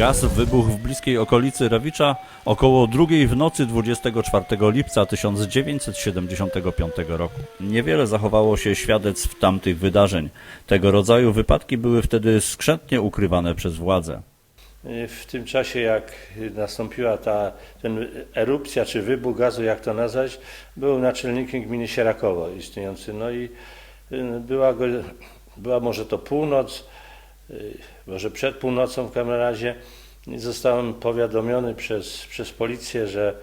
Gaz wybuchł w bliskiej okolicy Rawicza około drugiej w nocy 24 lipca 1975 roku. Niewiele zachowało się świadectw tamtych wydarzeń. Tego rodzaju wypadki były wtedy skrzętnie ukrywane przez władze. W tym czasie, jak nastąpiła ta ten erupcja czy wybuch gazu, jak to nazwać, był naczelnikiem gminy Sierakowo istniejący. No i y, była, go, była może to północ, może przed północą w każdym razie. Zostałem powiadomiony przez, przez policję, że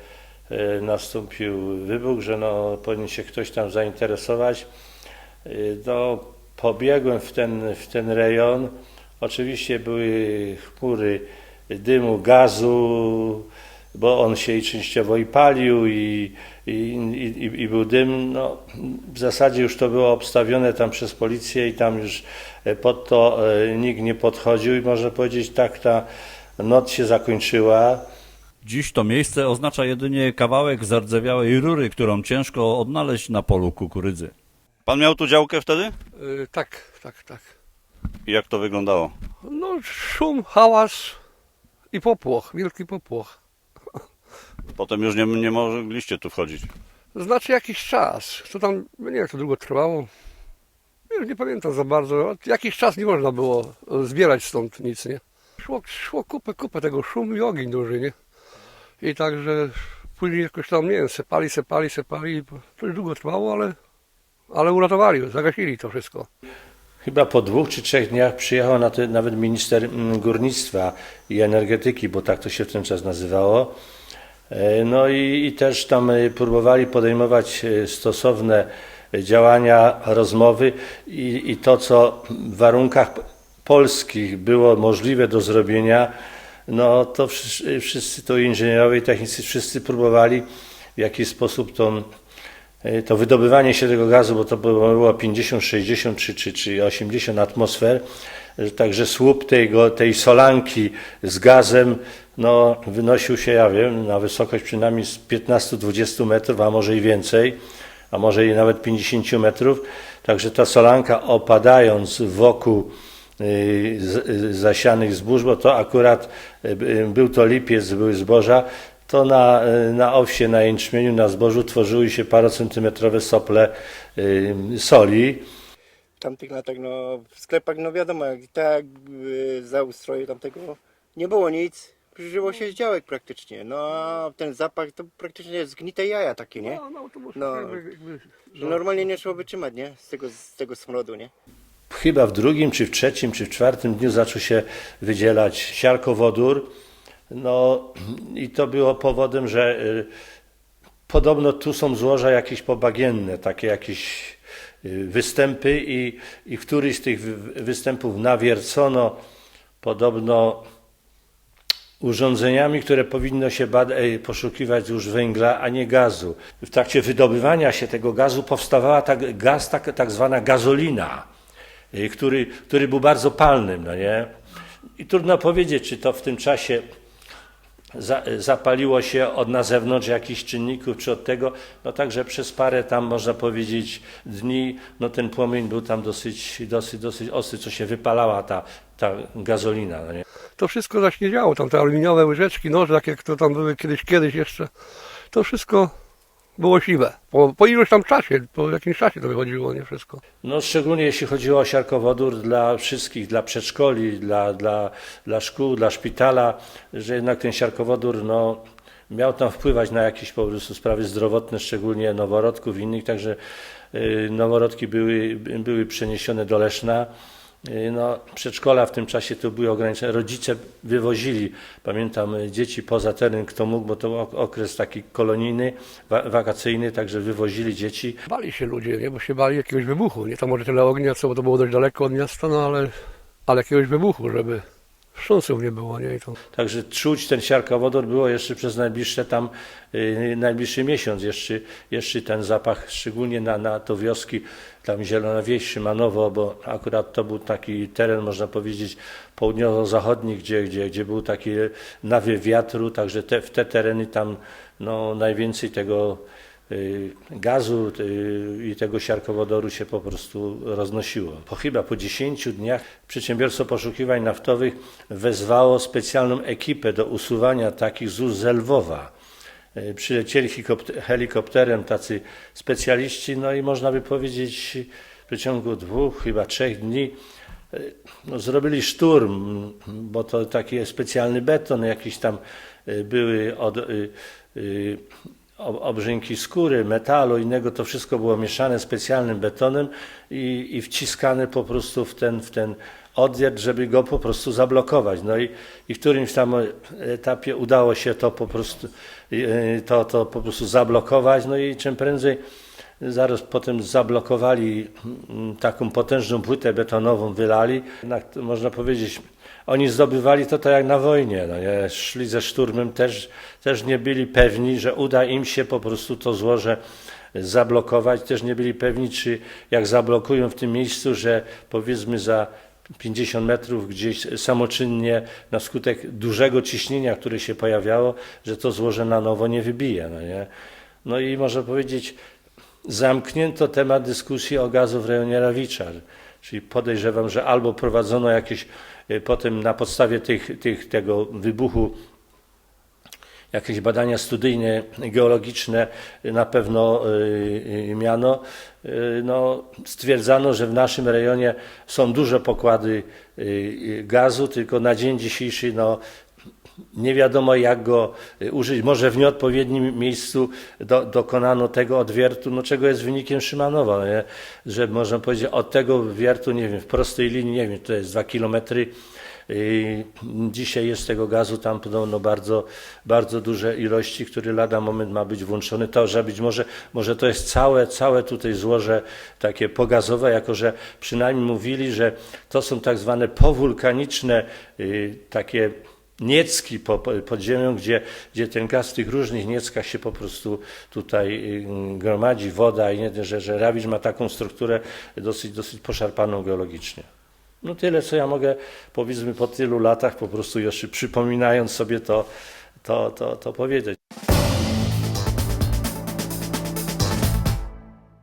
y, nastąpił wybuch, że no, powinien się ktoś tam zainteresować. Y, No, pobiegłem w ten, w ten rejon. Oczywiście były chmury dymu, gazu, bo on się i częściowo i palił i, i, i, i był dym. No, w zasadzie już to było obstawione tam przez policję i tam już e, pod to e, nikt nie podchodził i można powiedzieć tak ta noc się zakończyła. Dziś to miejsce oznacza jedynie kawałek zardzewiałej rury, którą ciężko odnaleźć na polu kukurydzy. Pan miał tu działkę wtedy? Y, Tak, tak, tak. I jak to wyglądało? No szum, hałas i popłoch, wielki popłoch. Potem już nie, nie mogliście tu wchodzić. Znaczy jakiś czas, co tam, nie wiem jak to długo trwało. Już nie pamiętam za bardzo. Jakiś czas nie można było zbierać stąd nic, nie? Szło, szło kupę, kupę tego szumu i ogień duży, nie? I także później jakoś tam, nie wiem, sepali, sepali, sepali. To już długo trwało, ale, ale uratowali, zagasili to wszystko. Chyba po dwóch czy trzech dniach przyjechał na te, nawet minister mm, górnictwa i energetyki, bo tak to się w ten czas nazywało. E, No i, i też tam e, próbowali podejmować e, stosowne działania, rozmowy i, i to, co w warunkach polskich było możliwe do zrobienia, no to wszyscy, wszyscy to inżynierowie i technicy, wszyscy próbowali w jakiś sposób tą to wydobywanie się tego gazu, bo to było było 50, 60 czy, czy, czy 80 atmosfer, także słup tej solanki z gazem no, wynosił się, ja wiem, na wysokość przynajmniej z 15-20 metrów, a może i więcej, a może i nawet 50 metrów. Także ta solanka opadając wokół y, y, zasianych zbóż, bo to akurat y, był to lipiec, były zboża, to na, na owsie, na jęczmieniu, na zbożu tworzyły się parocentymetrowe sople soli. W tamtych latach no, w sklepach, no wiadomo, jak, tak za ustroju tamtego nie było nic, żyło się z działek praktycznie. No a ten zapach to praktycznie zgnite jaja takie, nie? No, no, to może No. jakby, jakby, Że normalnie nie trzeba wytrzymać, nie? Z tego, z tego smrodu, nie? Chyba w drugim, czy w trzecim, czy w czwartym dniu zaczął się wydzielać siarkowodór. No i to było powodem, że y, podobno tu są złoża jakieś pobagienne, takie jakieś y, występy i, i w któryś z tych wy- występów nawiercono podobno urządzeniami, które powinno się e, poszukiwać już węgla, a nie gazu. W trakcie wydobywania się tego gazu powstawała tak, gaz, tak, tak zwana gazolina, y, który, który był bardzo palnym, no nie? I trudno powiedzieć, czy to w tym czasie za, zapaliło się od na zewnątrz jakichś czynników, czy od tego, no także przez parę tam, można powiedzieć, dni, no ten płomień był tam dosyć, dosyć, dosyć ostry, co się wypalała ta, ta gazolina, no nie? To wszystko zaś nie działo, tam te aluminiowe łyżeczki, noże, tak jak to tam były kiedyś, kiedyś jeszcze, to wszystko było siwe. Po, po iluś tam czasie, po jakimś czasie to wychodziło, nie wszystko. No szczególnie jeśli chodziło o siarkowodór dla wszystkich, dla przedszkoli, dla, dla, dla szkół, dla szpitala, że jednak ten siarkowodór no, miał tam wpływać na jakieś po prostu sprawy zdrowotne, szczególnie noworodków i innych, także y, noworodki były, były przeniesione do Leszna. Y, No, przedszkola w tym czasie to były ograniczone. Rodzice wywozili, pamiętam, y, dzieci poza teren, kto mógł, bo to okres taki kolonijny, wa- wakacyjny, także wywozili dzieci. Bali się ludzie, nie? bo się bali jakiegoś wybuchu. Nie tam może tyle ognia, co bo to było dość daleko od miasta, no ale, ale jakiegoś wybuchu, żeby wstrząsów nie było, nie? To Także czuć ten siarkowodór było jeszcze przez najbliższe tam, y, najbliższy miesiąc, jeszcze, jeszcze ten zapach, szczególnie na, na to wioski, tam Zielona Wieś, Szymanowo, bo akurat to był taki teren, można powiedzieć, południowo-zachodni, gdzie, gdzie, gdzie był taki nawiew wiatru, także te, w te tereny tam no, najwięcej tego gazu y, i tego siarkowodoru się po prostu roznosiło. Po chyba po 10 dniach przedsiębiorstwo poszukiwań naftowych wezwało specjalną ekipę do usuwania takich złóż z Lwowa. Y, Przylecieli helikopter- helikopterem tacy specjaliści, no i można by powiedzieć w przeciągu dwóch, chyba trzech dni y, no, zrobili szturm, bo to taki specjalny beton, jakiś tam y, były od, y, y, ob- obrzęki skóry, metalu, innego, to wszystko było mieszane specjalnym betonem i, i wciskane po prostu w ten, w ten odwiert, żeby go po prostu zablokować. No i, i w którymś tam etapie udało się to po prostu, y, to, to po prostu zablokować, no i czym prędzej Zaraz potem zablokowali taką potężną płytę betonową, wylali. Można powiedzieć, oni zdobywali to tak jak na wojnie. No nie? Szli ze szturmem, też, też nie byli pewni, że uda im się po prostu to złoże zablokować. Też nie byli pewni, czy jak zablokują w tym miejscu, że powiedzmy za 50 metrów gdzieś samoczynnie na skutek dużego ciśnienia, które się pojawiało, że to złoże na nowo nie wybije. No, nie? no i można powiedzieć, zamknięto temat dyskusji o gazu w rejonie Rawicza. Czyli podejrzewam, że albo prowadzono jakieś potem na podstawie tych, tych, tego wybuchu jakieś badania studyjne, geologiczne y, na pewno y, y, miano. Y, No, stwierdzano, że w naszym rejonie są duże pokłady y, y, gazu, tylko na dzień dzisiejszy no, nie wiadomo jak go y, użyć. Może w nieodpowiednim miejscu do, dokonano tego odwiertu, no czego jest wynikiem Szymanowa, nie? że można powiedzieć od tego wiertu, nie wiem, w prostej linii, nie wiem, to jest dwa kilometry. Dzisiaj jest tego gazu tam podobno bardzo, bardzo duże ilości, który lada moment ma być włączony. To, że być może, może to jest całe, całe tutaj złoże takie pogazowe, jako że przynajmniej mówili, że to są tak zwane powulkaniczne y, takie niecki po, po- pod ziemią, gdzie, gdzie ten gaz w tych różnych nieckach się po prostu tutaj y, gromadzi, woda i nie, że, że Rawicz ma taką strukturę dosyć, dosyć poszarpaną geologicznie. No tyle, co ja mogę, powiedzmy, po tylu latach po prostu jeszcze przypominając sobie to, to, to, to powiedzieć.